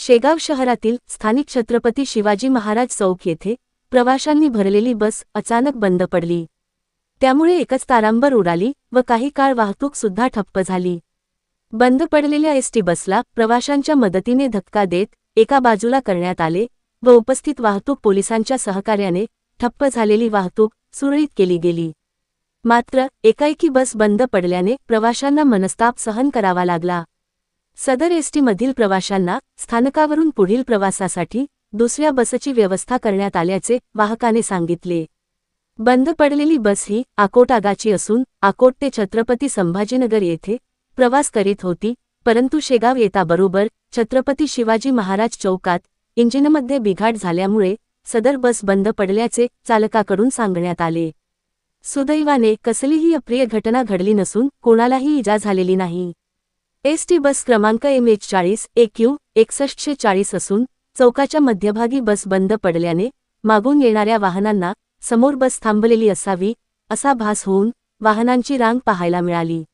शेगाव शहरातील स्थानिक छत्रपती शिवाजी महाराज चौक येथे प्रवाशांनी भरलेली बस अचानक बंद पडली. त्यामुळे एकच तारांबर उडाली व काही काळ वाहतूक सुद्धा ठप्प झाली. बंद पडलेल्या एसटी बसला प्रवाशांच्या मदतीने धक्का देत एका बाजूला करण्यात आले व उपस्थित वाहतूक पोलिसांच्या सहकार्याने ठप्प झालेली वाहतूक सुरळीत केली गेली. मात्र एकाएकी बस बंद पडल्याने प्रवाशांना मनस्ताप सहन करावा लागला. सदर एसटीमधील प्रवाशांना स्थानकावरून पुढील प्रवासासाठी दुसऱ्या बसची व्यवस्था करण्यात आल्याचे वाहकाने सांगितले. बंद पडलेली बस ही आकोट आगाची असून आकोट ते छत्रपती संभाजीनगर येथे प्रवास करीत होती परंतु शेगाव येताबरोबर छत्रपती शिवाजी महाराज चौकात इंजिनमध्ये बिघाड झाल्यामुळे सदर बस बंद पडल्याचे चालकाकडून सांगण्यात आले. सुदैवाने कसलीही अप्रिय घटना घडली नसून कोणालाही इजा झालेली नाही. एसटी बस क्रमांक एम एच चाळीस एक्यू एकसष्टशे चाळीस असून चौकाच्या मध्यभागी बस बंद पडल्याने मागून येणाऱ्या वाहनांना समोर बस थांबलेली असावी असा भास होऊन वाहनांची रांग पाहायला मिळाली.